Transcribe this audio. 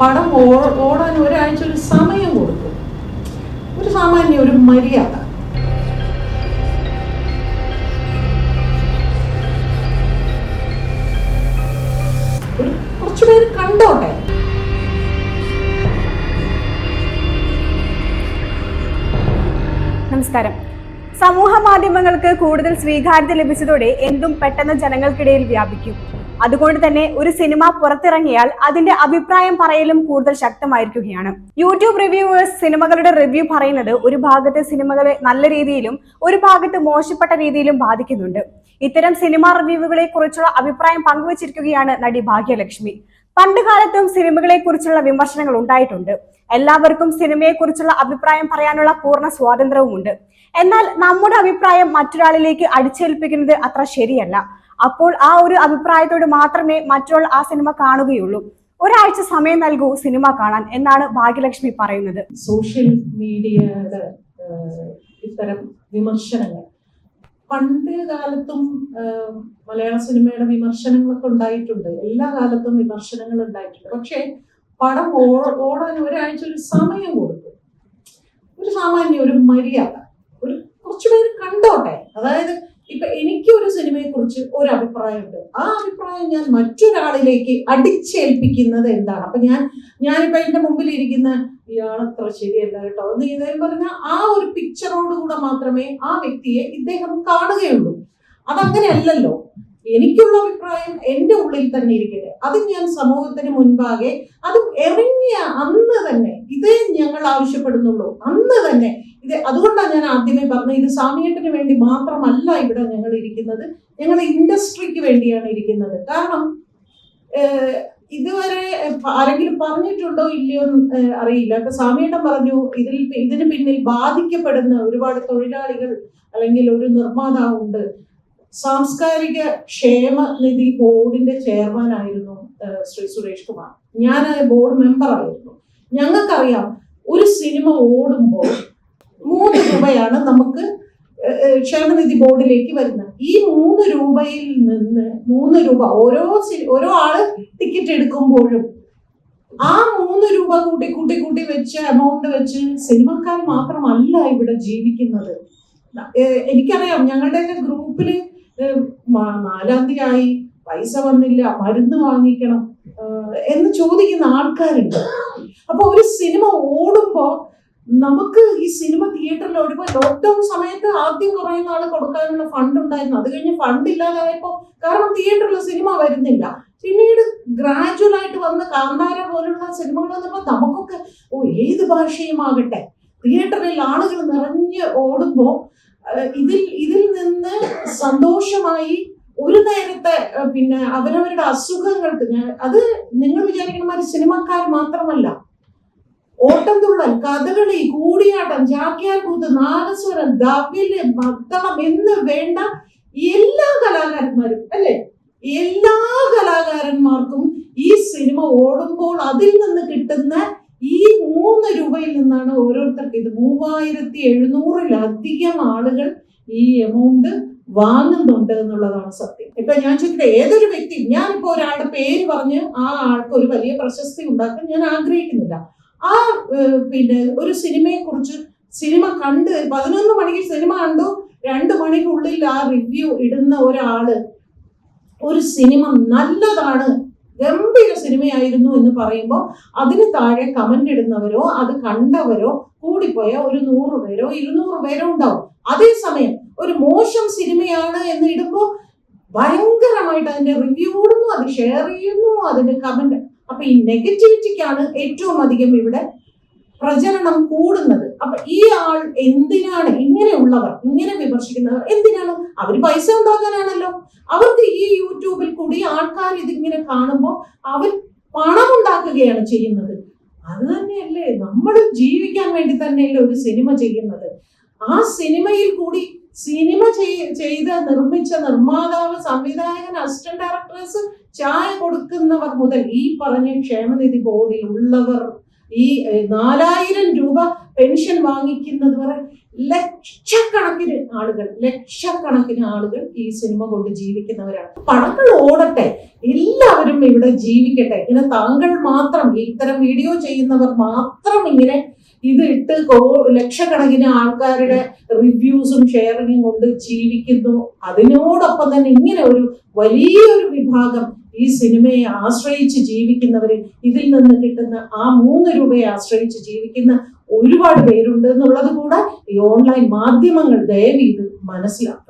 പടം ഓടാൻ ഒരാഴ്ച ഒരു സമയം കൊടുക്കും. ഒരു സാമാന്യ ഒരു മര്യാദ. കുറച്ചു പേര് കണ്ടോട്ടെ? നമസ്കാരം. സമൂഹ മാധ്യമങ്ങൾക്ക് കൂടുതൽ സ്വീകാര്യത ലഭിച്ചതോടെ എന്തും പെട്ടെന്ന് ജനങ്ങൾക്കിടയിൽ വ്യാപിക്കും. അതുകൊണ്ട് തന്നെ ഒരു സിനിമ പുറത്തിറങ്ങിയാൽ അതിന്റെ അഭിപ്രായം പറയലും കൂടുതൽ ശക്തമായിരിക്കുകയാണ്. യൂട്യൂബ് റിവ്യൂവേഴ്സ് സിനിമകളുടെ റിവ്യൂ പറയുന്നത് ഒരു ഭാഗത്തെ സിനിമകളെ നല്ല രീതിയിലും ഒരു ഭാഗത്ത് മോശപ്പെട്ട രീതിയിലും ബാധിക്കുന്നുണ്ട്. ഇത്തരം സിനിമാ റിവ്യൂവുകളെ കുറിച്ചുള്ള അഭിപ്രായം പങ്കുവച്ചിരിക്കുകയാണ് നടി ഭാഗ്യലക്ഷ്മി. പണ്ട് കാലത്തും സിനിമകളെ കുറിച്ചുള്ള വിമർശനങ്ങൾ ഉണ്ടായിട്ടുണ്ട്. എല്ലാവർക്കും സിനിമയെ കുറിച്ചുള്ള അഭിപ്രായം പറയാനുള്ള പൂർണ സ്വാതന്ത്ര്യവുമുണ്ട്. എന്നാൽ നമ്മുടെ അഭിപ്രായം മറ്റൊരാളിലേക്ക് അടിച്ചേൽപ്പിക്കുന്നത് അത്ര ശരിയല്ല. അപ്പോൾ ആ ഒരു അഭിപ്രായത്തോട് മാത്രമേ മറ്റുള്ള ആ സിനിമ കാണുകയുള്ളൂ. ഒരാഴ്ച സമയം നൽകൂ സിനിമ കാണാൻ എന്നാണ് ഭാഗ്യലക്ഷ്മി പറയുന്നത്. സോഷ്യൽ മീഡിയയുടെ ഇത്തരം വിമർശനങ്ങൾ. പണ്ട് കാലത്തും മലയാള സിനിമയുടെ വിമർശനങ്ങളൊക്കെ ഉണ്ടായിട്ടുണ്ട്. എല്ലാ കാലത്തും വിമർശനങ്ങൾ ഉണ്ടായിട്ടുണ്ട്. പക്ഷേ പടം ഓടാൻ ഒരാഴ്ച ഒരു സമയം കൊടുക്കും. ഒരു സാമാന്യ ഒരു മര്യാദ. ഒരു കുറച്ചു പേര് കണ്ടോട്ടെ അതായത് ഇപ്പൊ എനിക്ക് ഒരു സിനിമയെ കുറിച്ച് ഒരു അഭിപ്രായമുണ്ട് ആ അഭിപ്രായം ഞാൻ മറ്റൊരാളിലേക്ക് അടിച്ചേൽപ്പിക്കുന്നത് എന്താണ്? അപ്പൊ ഞാൻ ഞാനിപ്പോ എന്റെ മുമ്പിൽ ഇരിക്കുന്ന ഇയാളത്ര ശരിയല്ല കേട്ടോ എന്ന് ഇദ്ദേഹം പറഞ്ഞ ആ ഒരു പിക്ചറോടുകൂടെ മാത്രമേ ആ വ്യക്തിയെ ഇദ്ദേഹം കാണുകയുള്ളൂ. അതങ്ങനെയല്ലല്ലോ. എനിക്കുള്ള അഭിപ്രായം എന്റെ ഉള്ളിൽ തന്നെ ഇരിക്കട്ടെ. അത് ഞാൻ സമൂഹത്തിന് മുൻപാകെ അത് ഇറങ്ങിയ അന്ന് തന്നെ ഇതേ ഞങ്ങൾ ആവശ്യപ്പെടുന്നുള്ളൂ. അന്ന് തന്നെ ഇത് അതുകൊണ്ടാണ് ഞാൻ ആദ്യമേ പറഞ്ഞത് ഇത് സാമിയേട്ടന് വേണ്ടി മാത്രമല്ല ഇവിടെ ഞങ്ങൾ ഇരിക്കുന്നത് ഞങ്ങൾ ഇൻഡസ്ട്രിക്ക് വേണ്ടിയാണ് ഇരിക്കുന്നത്. കാരണം ഇതുവരെ ആരെങ്കിലും പറഞ്ഞിട്ടുണ്ടോ ഇല്ലയോ അറിയില്ല. അപ്പൊ സാമിയേട്ടൻ പറഞ്ഞു ഇതിൽ ഇതിന് പിന്നിൽ ബാധിക്കപ്പെടുന്ന ഒരുപാട് തൊഴിലാളികൾ അല്ലെങ്കിൽ ഒരു നിർമ്മാതാവുണ്ട്. സാംസ്കാരിക ക്ഷേമ നിധി ബോർഡിന്റെ ചെയർമാൻ ആയിരുന്നു ശ്രീ സുരേഷ് കുമാർ. ഞാൻ ബോർഡ് മെമ്പർ ആയിരുന്നു ഞങ്ങൾക്കറിയാം ഒരു സിനിമ ഓടുമ്പോൾ മൂന്ന് രൂപയാണ് നമുക്ക് ക്ഷേമനിധി ബോർഡിലേക്ക് വരുന്നത്. ഈ മൂന്ന് രൂപയിൽ നിന്ന് മൂന്ന് രൂപ ഓരോ ഓരോ ആൾ ടിക്കറ്റ് എടുക്കുമ്പോഴും ആ മൂന്ന് രൂപ കൂട്ടി കൂട്ടി കൂട്ടി വെച്ച് എമൗണ്ട് വെച്ച് സിനിമക്കാർ മാത്രമല്ല ഇവിടെ ജീവിക്കുന്നത്. എനിക്കറിയാം ഞങ്ങളുടെയൊക്കെ ഗ്രൂപ്പിൽ നാലാം തീയതി ആയി പൈസ വന്നില്ല മരുന്ന് വാങ്ങിക്കണം എന്ന് ചോദിക്കുന്ന ആൾക്കാരുണ്ട്. അപ്പൊ ഒരു സിനിമ ഓടുമ്പോ നമുക്ക് ഈ സിനിമ തിയേറ്ററിൽ ഒരുപാട് ലോക്ക്ഡൌൺ സമയത്ത് ആദ്യം കുറെ നാൾ കൊടുക്കാനുള്ള ഫണ്ട് ഉണ്ടായിരുന്നു. അത് കഴിഞ്ഞ് ഫണ്ട് ഇല്ലാതായപ്പോ കാരണം തിയേറ്ററിൽ സിനിമ വരുന്നില്ല. പിന്നീട് ഗ്രാജുവൽ ആയിട്ട് വന്ന കാന്താര പോലുള്ള സിനിമകൾ വന്നപ്പോ നമുക്കൊക്കെ ഓ ഏത് ഭാഷയുമാകട്ടെ? തിയേറ്ററിൽ ആളുകൾ നിറഞ്ഞ് ഓടുമ്പോൾ ഇതിൽ ഇതിൽ നിന്ന് സന്തോഷമായി ഒരു നേരത്തെ പിന്നെ അവരവരുടെ അസുഖങ്ങൾക്ക് ഞാൻ അത് നിങ്ങൾ വിചാരിക്കുന്ന മാതിരി സിനിമക്കാർ മാത്രമല്ല ഓട്ടംതുള്ളൽ കഥകളി കൂടിയാട്ടം ചാക്യാർ കൂത്ത് നാഗസ്വരം ദവിൽ മത്തളം എന്ന് വേണ്ട എല്ലാ കലാകാരന്മാരും അല്ലെ? എല്ലാ കലാകാരന്മാർക്കും ഈ സിനിമ ഓടുമ്പോൾ അതിൽ നിന്ന് കിട്ടുന്ന ഈ മൂന്ന് രൂപയിൽ നിന്നാണ് ഓരോരുത്തർക്ക് ഇത്. മൂവായിരത്തി എഴുന്നൂറിലധികം ആളുകൾ ഈ എമൗണ്ട് വാങ്ങുന്നുണ്ട് എന്നുള്ളതാണ് സത്യം. ഇപ്പൊ ഞാൻ ചോദിക്കട്ടെ ഏതൊരു വ്യക്തി ഞാനിപ്പോ ഒരാളുടെ പേര് പറഞ്ഞ് ആ ആൾക്ക് ഒരു വലിയ പ്രശസ്തി ഉണ്ടാക്കാൻ ഞാൻ ആഗ്രഹിക്കുന്നില്ല. ആ പിന്നെ ഒരു സിനിമയെ കുറിച്ച് സിനിമ കണ്ട് പതിനൊന്ന് മണിക്ക് സിനിമ കണ്ടു. രണ്ട് മണിക്കുള്ളിൽ ആ റിവ്യൂ ഇടുന്ന ഒരാൾ ഒരു സിനിമ നല്ലതാണ് ഗംഭീര സിനിമയായിരുന്നു എന്ന് പറയുമ്പോൾ അതിന് താഴെ കമന്റ് ഇടുന്നവരോ അത് കണ്ടവരോ കൂടിപ്പോയ ഒരു നൂറ് പേരോ ഇരുന്നൂറ് പേരോ ഉണ്ടാവും. അതേസമയം ഒരു മോശം സിനിമയാണ് എന്ന് ഇടുമ്പോൾ ഭയങ്കരമായിട്ട് അതിന്റെ റിവ്യൂ ഇടുന്നു അത് ഷെയർ ചെയ്യുന്നു അതിന്റെ കമന്റ് അപ്പൊ ഈ നെഗറ്റിവിറ്റിക്കാണ് ഏറ്റവും അധികം ഇവിടെ പ്രചരണം കൂടുന്നത്. അപ്പൊ ഈ ആൾ എന്തിനാണ് ഇങ്ങനെയുള്ളവർ ഇങ്ങനെ വിമർശിക്കുന്നവർ എന്തിനാണ്? അവർ പൈസ ഉണ്ടാക്കാനാണല്ലോ. അവർക്ക് ഈ യൂട്യൂബിൽ കൂടി ആൾക്കാർ ഇതിങ്ങനെ കാണുമ്പോൾ അവർ പണം ഉണ്ടാക്കുകയാണ് ചെയ്യുന്നത്. അത് തന്നെയല്ലേ? നമ്മൾ ജീവിക്കാൻ വേണ്ടി തന്നെയല്ലേ ഒരു സിനിമ ചെയ്യുന്നത്. ആ സിനിമയിൽ കൂടി സിനിമ ചെയ്- ചെയ്ത് നിർമ്മിച്ച നിർമ്മാതാവ് സംവിധായകൻ അസിസ്റ്റന്റ് ഡയറക്ടേഴ്സ് ചായ കൊടുക്കുന്നവർ മുതൽ ഈ പറഞ്ഞ ക്ഷേമനിധി ബോർഡിൽ ഉള്ളവർ ഈ നാലായിരം രൂപ പെൻഷൻ വാങ്ങിക്കുന്നത് വരെ ലക്ഷക്കണക്കിന് ആളുകൾ ലക്ഷക്കണക്കിന് ആളുകൾ ഈ സിനിമ കൊണ്ട് ജീവിക്കുന്നവരാണ്. പടങ്ങൾ ഓടട്ടെ എല്ലാവരും ഇവിടെ ജീവിക്കട്ടെ. ഇങ്ങനെ താങ്കൾ മാത്രം ഇത്തരം വീഡിയോ ചെയ്യുന്നവർ മാത്രം ഇങ്ങനെ ഇത് ഇട്ട് ലക്ഷക്കണക്കിന് ആൾക്കാരുടെ റിവ്യൂസും ഷെയറിങ്ങും കൊണ്ട് ജീവിക്കുന്നു. അതിനോടൊപ്പം തന്നെ ഇങ്ങനെ ഒരു വലിയൊരു വിഭാഗം ഈ സിനിമയെ ആശ്രയിച്ച് ജീവിക്കുന്നവര് ഇതിൽ നിന്ന് കിട്ടുന്ന ആ മൂന്ന് രൂപയെ ആശ്രയിച്ച് ജീവിക്കുന്ന ഒരുപാട് പേരുണ്ട് എന്നുള്ളത് കൂടെ ഈ ഓൺലൈൻ മാധ്യമങ്ങൾ ദയവ് ഇത് മനസ്സിലാക്കും